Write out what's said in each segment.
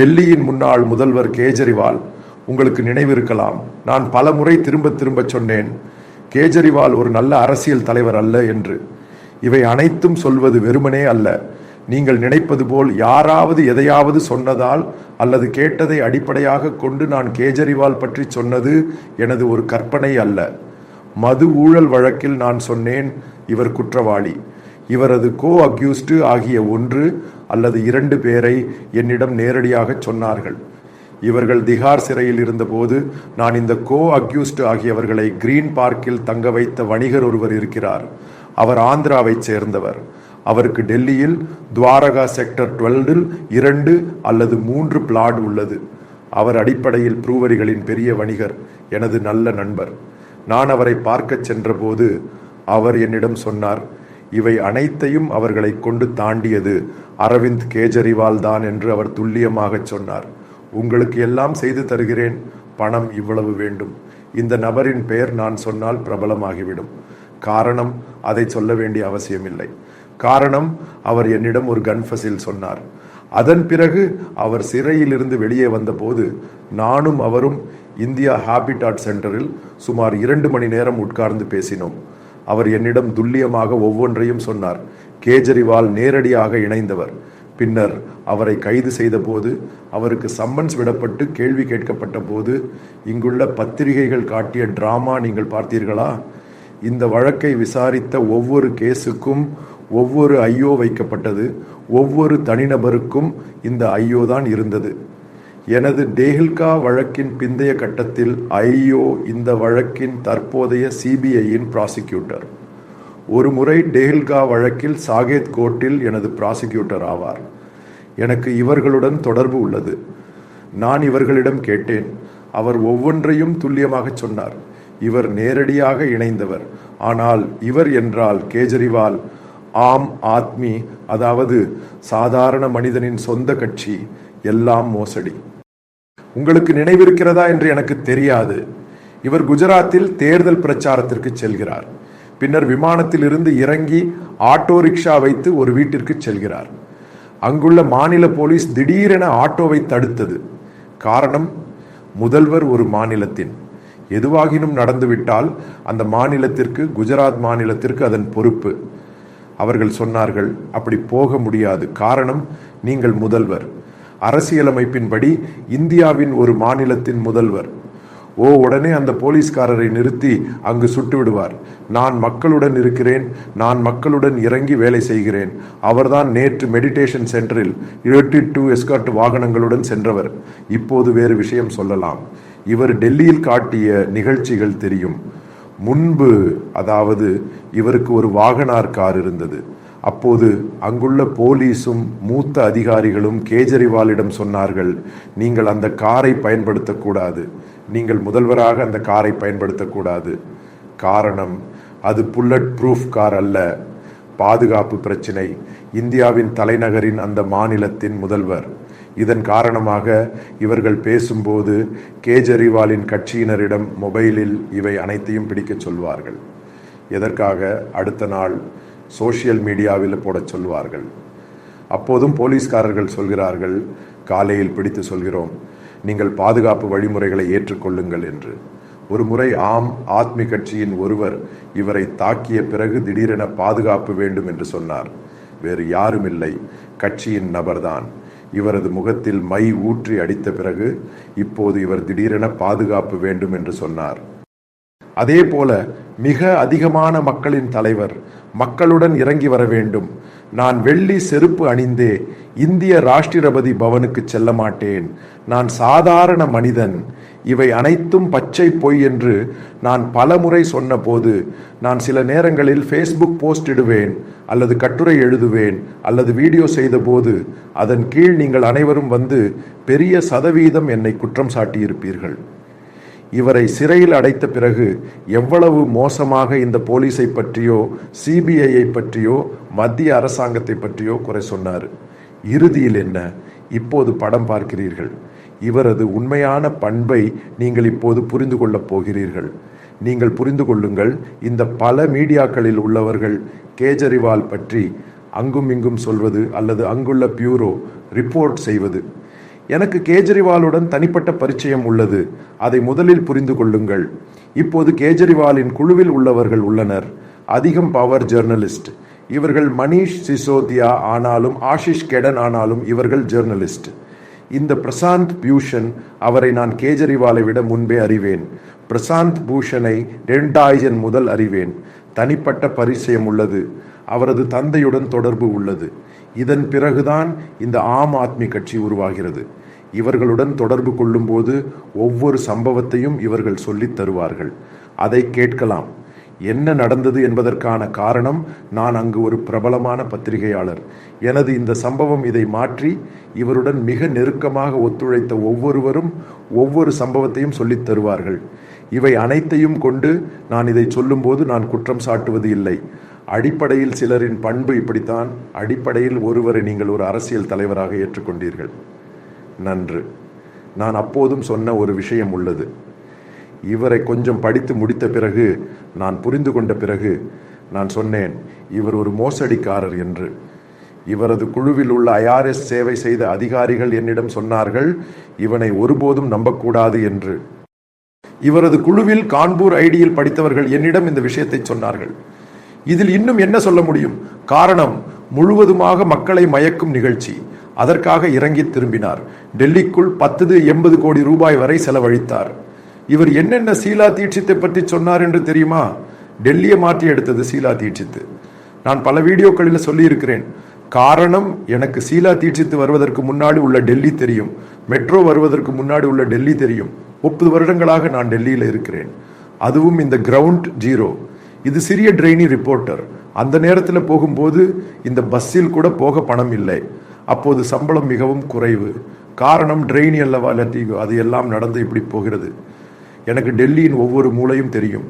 டெல்லியின் முன்னாள் முதல்வர் கேஜரிவால் உங்களுக்கு நினைவிருக்கலாம் நான் பல முறை திரும்ப திரும்ப சொன்னேன் கேஜரிவால் ஒரு நல்ல அரசியல் தலைவர் அல்ல என்று. இவை அனைத்தும் சொல்வது வெறுமனே அல்ல. நீங்கள் நினைப்பது போல் யாராவது எதையாவது சொன்னதால் அல்லது கேட்டதை அடிப்படையாக கொண்டு நான் கேஜரிவால் பற்றி சொன்னது எனது ஒரு கற்பனை அல்ல. மது ஊழல் வழக்கில் நான் சொன்னேன் இவர் குற்றவாளி. இவரது கோ அக்யூஸ்டு ஆகிய ஒன்று அல்லது இரண்டு பேரை என்னிடம் நேரடியாக சொன்னார்கள். இவர்கள் திகார் சிறையில் இருந்தபோது நான் இந்த கோ அக்யூஸ்டு ஆகியவர்களை கிரீன் பார்க்கில் தங்க வைத்த வணிகர் ஒருவர் இருக்கிறார். அவர் ஆந்திராவைச் சேர்ந்தவர். அவருக்கு டெல்லியில் துவாரகா செக்டர் டுவெல்டில் இரண்டு அல்லது மூன்று பிளாட் உள்ளது. அவர் அடிப்படையில் ப்ரூவரிகளின் பெரிய வணிகர் எனது நல்ல நண்பர். நான் அவரை பார்க்கச் சென்றபோது அவர் என்னிடம் சொன்னார் இவை அனைத்தையும் அவர்களை கொண்டு தாண்டியது அரவிந்த் கேஜரிவால் தான் என்று அவர் துல்லியமாக சொன்னார். உங்களுக்கு எல்லாம் செய்து தருகிறேன். பணம் இவ்வளவு வேண்டும். இந்த நபரின் பெயர் நான் சொன்னால் பிரபலமாகிவிடும். காரணம் அதை சொல்ல வேண்டிய அவசியமில்லை. காரணம் அவர் என்னிடம் ஒரு கன்ஃபஸில் சொன்னார். அதன் பிறகு அவர் சிறையிலிருந்து வெளியே வந்தபோது நானும் அவரும் இந்தியா ஹாபிட்டாட் சென்டரில் சுமார் இரண்டு மணி நேரம் உட்கார்ந்து பேசினோம். அவர் என்னிடம் துல்லியமாக ஒவ்வொன்றையும் சொன்னார். கேஜரிவால் நேரடியாக இணைந்தவர். பின்னர் அவரை கைது செய்தபோது அவருக்கு சம்மன்ஸ் விடப்பட்டு கேள்வி கேட்கப்பட்ட போது இங்குள்ள பத்திரிகைகள் காட்டிய டிராமா நீங்கள் பார்த்தீர்களா? இந்த வழக்கை விசாரித்த ஒவ்வொரு கேஸுக்கும் ஒவ்வொரு ஐயோ வைக்கப்பட்டது ஒவ்வொரு தனிநபருக்கும் இந்த ஐயோ தான் இருந்தது. எனது டேஹில்கா வழக்கின் பிந்தைய கட்டத்தில் ஐயோ இந்த வழக்கின் தற்போதைய சிபிஐயின் ப்ராசிக்யூட்டர் ஒரு முறை டேஹில்கா வழக்கில் சாகேத் கோர்ட்டில் எனது ப்ராசிக்யூட்டர் ஆவார். எனக்கு இவர்களுடன் தொடர்பு உள்ளது. நான் இவர்களிடம் கேட்டேன். அவர் ஒவ்வொன்றையும் துல்லியமாக சொன்னார். இவர் நேரடியாக இணைந்தவர். ஆனால் இவர் என்றால் கேஜரிவால் ஆம் ஆத்மி அதாவது சாதாரண மனிதனின் சொந்த கட்சி எல்லாம் மோசடி. உங்களுக்கு நினைவிருக்கிறதா என்று எனக்கு தெரியாது. இவர் குஜராத்தில் தேர்தல் பிரச்சாரத்திற்கு செல்கிறார். பின்னர் விமானத்தில் இருந்து இறங்கி ஆட்டோ ரிக்ஷா வைத்து ஒரு வீட்டிற்கு செல்கிறார். அங்குள்ள மாநில போலீஸ் திடீரென ஆட்டோவை தடுத்தது. காரணம் முதல்வர் ஒரு மாநிலத்தின். எதுவாகினும் நடந்துவிட்டால் அந்த மாநிலத்திற்கு குஜராத் மாநிலத்திற்கு அதன் பொறுப்பு. அவர்கள் சொன்னார்கள் அப்படி போக முடியாது. காரணம் நீங்கள் முதல்வர். அரசியலமைப்பின்படி இந்தியாவின் ஒரு மாநிலத்தின் முதல்வர். ஓ உடனே அந்த போலீஸ்காரரை நிறுத்தி அங்கு சுட்டு விடுவார் நான் மக்களுடன் இருக்கிறேன் நான் மக்களுடன் இறங்கி வேலை செய்கிறேன். அவர்தான் நேற்று மெடிடேஷன் சென்டரில் இருபத்தி டூ எஸ்கார்ட் வாகனங்களுடன் சென்றவர். இப்போது வேறு விஷயம் சொல்லலாம். இவர் டெல்லியில் காட்டிய நிகழ்ச்சிகள் தெரியும். முன்பு அதாவது இவருக்கு ஒரு வாகனார் கார் இருந்தது. அப்போது அங்குள்ள போலீஸும் மூத்த அதிகாரிகளும் கேஜரிவாலிடம் சொன்னார்கள் நீங்கள் அந்த காரை பயன்படுத்தக்கூடாது. நீங்கள் முதல்வராக அந்த காரை பயன்படுத்தக்கூடாது. காரணம் அது புல்லட் ப்ரூஃப் கார் அல்ல. பாதுகாப்பு பிரச்சினை. இந்தியாவின் தலைநகரின் அந்த மாநிலத்தின் முதல்வர். இதன் காரணமாக இவர்கள் பேசும்போது கேஜரிவாலின் கட்சியினரிடம் மொபைலில் இவை அனைத்தையும் பிடிக்கச் சொல்வார்கள். எதற்காக? அடுத்த நாள் சோஷியல் மீடியாவில் போடச் சொல்வார்கள் அப்போதும் போலீஸ்காரர்கள் சொல்கிறார்கள் காலையில் பிடித்து சொல்கிறோம். நீங்கள் பாதுகாப்பு வழிமுறைகளை ஏற்றுக்கொள்ளுங்கள் என்று. ஒரு முறை ஆம் ஆத்மி கட்சியின் ஒருவர் இவரை தாக்கிய பிறகு திடீரென பாதுகாப்பு வேண்டும் என்று சொன்னார். வேறு யாரும் இல்லை கட்சியின் நபர்தான். இவரது முகத்தில் மை ஊற்றி அடித்த பிறகு இப்போது இவர் திடீரென பாதுகாப்பு வேண்டும் என்று சொன்னார். அதே போல மிக அதிகமான மக்களின் தலைவர் மக்களுடன் இறங்கி வர வேண்டும். நான் வெள்ளி செருப்பு அணிந்தே இந்திய ராஷ்டிரபதி பவனுக்கு செல்ல மாட்டேன். நான் சாதாரண மனிதன். இவை அனைத்தும் பச்சை பொய் என்று நான் பலமுறை சொன்னபோது நான் சில நேரங்களில் ஃபேஸ்புக் போஸ்ட் இடுவேன் அல்லது கட்டுரை எழுதுவேன் அல்லது வீடியோ செய்தபோது அதன் கீழ் நீங்கள் அனைவரும் வந்து பெரிய சதவீதம் என்னை குற்றம் சாட்டியிருப்பீர்கள். இவரை சிறையில் அடைத்த பிறகு எவ்வளவு மோசமாக இந்த போலீஸை பற்றியோ சிபிஐயை பற்றியோ மத்திய அரசாங்கத்தை பற்றியோ குறை சொன்னார். இறுதியில் என்ன? இப்போது படம் பார்க்கிறீர்கள். இவரது உண்மையான பண்பை நீங்கள் இப்போது புரிந்து கொள்ளப் போகிறீர்கள். நீங்கள் புரிந்து கொள்ளுங்கள் இந்த பல மீடியாக்களில் உள்ளவர்கள் கேஜரிவால் பற்றி அங்கும் இங்கும் சொல்வது அல்லது அங்குள்ள பியூரோ ரிப்போர்ட் செய்வது. எனக்கு கேஜரிவாலுடன் தனிப்பட்ட பரிச்சயம் உள்ளது. அதை முதலில் புரிந்து கொள்ளுங்கள். இப்போது கேஜரிவாலின் குழுவில் உள்ளவர்கள் உள்ளனர். அதிகம் பவர் ஜேர்னலிஸ்ட் இவர்கள் மணீஷ் சிசோதியா ஆனாலும் ஆஷிஷ் கெடன் ஆனாலும் இவர்கள் ஜெர்னலிஸ்ட் இந்த பிரசாந்த் பியூஷன் அவரை நான் கேஜரிவாலை விட முன்பே அறிவேன். பிரசாந்த் பூஷனை ரெண்டாயிரம் முதல் அறிவேன். தனிப்பட்ட பரிச்சயம் உள்ளது. அவரது தந்தையுடன் தொடர்பு உள்ளது. இதன் பிறகுதான் இந்த ஆம் ஆத்மி கட்சி உருவாகிறது. இவர்களுடன் தொடர்பு கொள்ளும்போது ஒவ்வொரு சம்பவத்தையும் இவர்கள் சொல்லித் தருவார்கள். அதை கேட்கலாம். என்ன நடந்தது என்பதற்கான காரணம் நான் அங்கு ஒரு பிரபலமான பத்திரிகையாளர். எனது இந்த சம்பவம் இதை மாற்றி இவருடன் மிக நெருக்கமாக ஒத்துழைத்த ஒவ்வொருவரும் ஒவ்வொரு சம்பவத்தையும் சொல்லித் தருவார்கள். இவை அனைத்தையும் கொண்டு நான் இதை சொல்லும்போது நான் குற்றம் சாட்டுவது இல்லை. அடிப்படையில் சிலரின் பண்பு இப்படித்தான். அடிப்படையில் ஒருவரை நீங்கள் ஒரு அரசியல் தலைவராக ஏற்றுக்கொண்டீர்கள். நன்று. நான் அப்போதும் சொன்ன ஒரு விஷயம் உள்ளது. இவரை கொஞ்சம் படித்து முடித்த பிறகு நான் புரிந்து கொண்ட பிறகு நான் சொன்னேன் இவர் ஒரு மோசடிக்காரர் என்று. இவரது குழுவில் உள்ள ஐஆர்எஸ் சேவை செய்த அதிகாரிகள் என்னிடம் சொன்னார்கள் இவனை ஒருபோதும் நம்பக்கூடாது என்று. இவரது குழுவில் கான்பூர் ஐடியில் படித்தவர்கள் என்னிடம் இந்த விஷயத்தை சொன்னார்கள். இதில் இன்னும் என்ன சொல்ல முடியும்? காரணம் முழுவதுமாக மக்களை மயக்கும் நிகழ்ச்சி. அதற்காக இறங்கி திரும்பினார். டெல்லிக்குள் பத்து எண்பது கோடி ரூபாய் வரை செலவழித்தார். இவர் என்னென்ன சீலா தீட்சித்தை பற்றி சொன்னார் என்று தெரியுமா? டெல்லியை மாற்றி எடுத்தது சீலா தீட்சித்து. நான் பல வீடியோக்களில் சொல்லியிருக்கிறேன். காரணம் எனக்கு சீலா தீட்சித்து வருவதற்கு முன்னாடி உள்ள டெல்லி தெரியும். மெட்ரோ வருவதற்கு முன்னாடி உள்ள டெல்லி தெரியும். முப்பது வருடங்களாக நான் டெல்லியில் இருக்கிறேன். அதுவும் இந்த கிரவுண்ட் ஜீரோ. இது சிறிய ட்ரெயினி ரிப்போர்ட்டர். அந்த நேரத்தில் போகும்போது இந்த பஸ்ஸில் கூட போக பணம் இல்லை. அப்போது சம்பளம் மிகவும் குறைவு. காரணம் ட்ரெயின் அல்லவா லட்டிகோ அது எல்லாம் நடந்து இப்படி போகிறது. எனக்கு டெல்லியின் ஒவ்வொரு மூலையும் தெரியும்.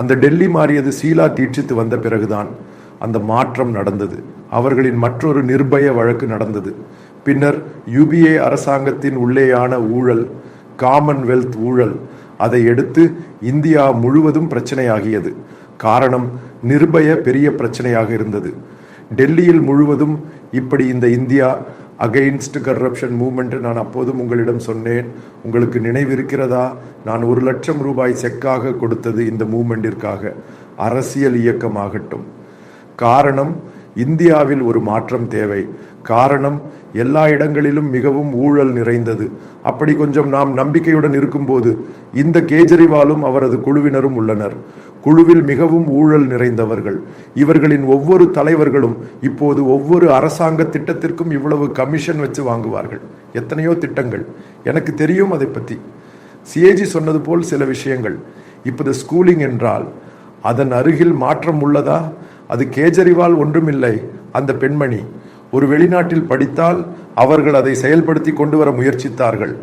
அந்த டெல்லி மாறியது சீலா தீட்சித்து வந்த பிறகுதான் அந்த மாற்றம் நடந்தது. அவர்களின் மற்றொரு நிர்பய வழக்கு நடந்தது. பின்னர் யுபிஏ அரசாங்கத்தின் உள்ளேயான ஊழல் காமன்வெல்த் ஊழல் அதை எடுத்து இந்தியா முழுவதும் பிரச்சனையாகியது. காரணம் நிர்பய பெரிய பிரச்சனையாக இருந்தது. டெல்லியில் முழுவதும் இப்படி இந்த இந்தியா அகைன்ஸ்ட் கரப்ஷன் மூமெண்ட் நான் அப்போதும் உங்களிடம் சொன்னேன். உங்களுக்கு நினைவிருக்கிறதா நான் ஒரு லட்சம் ரூபாய் செக்காக கொடுத்தது இந்த மூமெண்டிற்காக அரசியல் இயக்கமாகட்டும். காரணம் இந்தியாவில் ஒரு மாற்றம் தேவை. காரணம் எல்லா இடங்களிலும் மிகவும் ஊழல் நிறைந்தது. அப்படி கொஞ்சம் நாம் நம்பிக்கையுடன் இருக்கும்போது இந்த கேஜரிவாலும் அவரது குழுவினரும் உள்ளனர். குழுவில் மிகவும் ஊழல் நிறைந்தவர்கள். இவர்களின் ஒவ்வொரு தலைவர்களும் இப்போது ஒவ்வொரு அரசாங்க திட்டத்திற்கும் இவ்வளவு கமிஷன் வச்சு வாங்குவார்கள். எத்தனையோ திட்டங்கள். எனக்கு தெரியும் அதை பற்றி சிஏஜி சொன்னது போல் சில விஷயங்கள். இப்போது ஸ்கூலிங் என்றால் அதன் அருகில் மாற்றம் உள்ளதா? அது கேஜரிவால் ஒன்றுமில்லை அந்த பெண்மணி. ஒரு வெளிநாட்டில் படித்தால் அவர்கள் அதை செயல்படுத்தி கொண்டு வர முயற்சித்தார்கள்.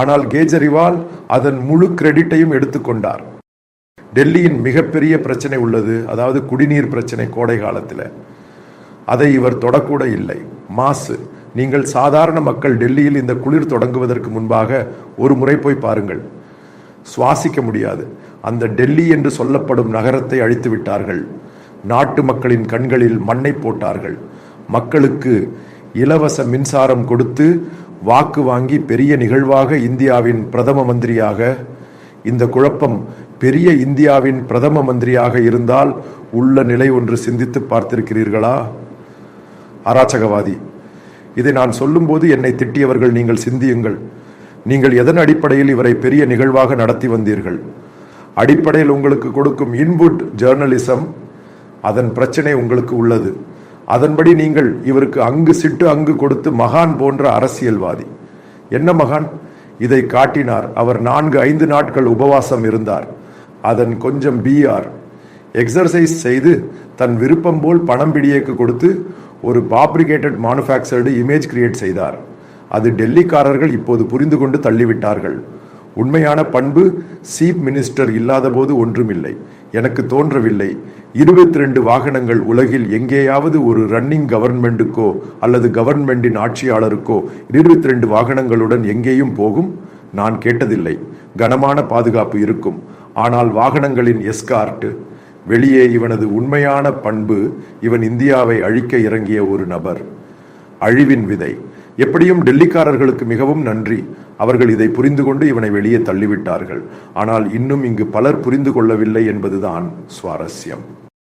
ஆனால் கேஜரிவால் அதன் முழு கிரெடிட்டையும் எடுத்துக்கொண்டார் டெல்லியின் மிகப்பெரிய பிரச்சனை உள்ளது அதாவது குடிநீர் பிரச்சனை கோடை காலத்தில். அதை இவர் தொடக்கூட இல்லை. மாசு. நீங்கள் சாதாரண மக்கள் டெல்லியில் இந்த குளிர் தொடங்குவதற்கு முன்பாக ஒரு முறை போய் பாருங்கள். சுவாசிக்க முடியாது. அந்த டெல்லி என்று சொல்லப்படும் நகரத்தை அழித்து விட்டார்கள். நாட்டு மக்களின் கண்களில் மண்ணை போட்டார்கள். மக்களுக்கு இலவச மின்சாரம் கொடுத்து வாக்கு வாங்கி பெரிய நிகழ்வாக இந்தியாவின் பிரதம மந்திரியாக இந்த குழப்பம் பெரிய இந்தியாவின் பிரதம மந்திரியாக இருந்தால் உள்ள நிலை ஒன்று சிந்தித்து பார்த்திருக்கிறீர்களா? அராச்சகவாதி இதை நான் சொல்லும்போது என்னை திட்டியவர்கள் நீங்கள் சிந்தியுங்கள். நீங்கள் எதன் அடிப்படையில் இவரை பெரிய நிகழ்வாக நடத்தி வந்தீர்கள்? அடிப்படையில் உங்களுக்கு கொடுக்கும் இன்புட் ஜேர்னலிசம் அதன் பிரச்சனை உங்களுக்கு உள்ளது. அதன்படி நீங்கள் இவருக்கு அங்கு சிட்டு அங்கு கொடுத்து மகான் போன்ற அரசியல்வாதி. என்ன மகான்? இதை காட்டினார். அவர் நான்கு ஐந்து நாட்கள் உபவாசம் இருந்தார். அதன் கொஞ்சம் பிஆர் எக்ஸர்சைஸ் செய்து தன் விருப்பம் போல் பணம் பிடியேக்கு கொடுத்து ஒரு பாப்ரிகேட்டட் மேனுஃபேக்சர்டு இமேஜ் கிரியேட் செய்தார். அது டெல்லிக்காரர்கள் இப்போது புரிந்து கொண்டு தள்ளிவிட்டார்கள். உண்மையான பண்பு சீஃப் மினிஸ்டர் இல்லாதபோது ஒன்றுமில்லை. எனக்கு தோன்றவில்லை. இருபத்தி ரெண்டு வாகனங்கள் உலகில் எங்கேயாவது ஒரு ரன்னிங் கவர்மெண்ட்டுக்கோ அல்லது கவர்மெண்டின் ஆட்சியாளருக்கோ இருபத்தி ரெண்டு வாகனங்களுடன் எங்கேயும் போகும்? நான் கேட்டதில்லை. கனமான பாதுகாப்பு இருக்கும். ஆனால் வாகனங்களின் எஸ்கார்ட் வெளியே இவனது உண்மையான பண்பு இவன் இந்தியாவை அழிக்க இறங்கிய ஒரு நபர். அழிவின் விதை. எப்படியும் டெல்லிக்காரர்களுக்கு மிகவும் நன்றி. அவர்கள் இதை புரிந்து கொண்டு இவனை வெளியே தள்ளிவிட்டார்கள். ஆனால் இன்னும் இங்கு பலர் புரிந்து கொள்ளவில்லை என்பதுதான் சுவாரஸ்யம்.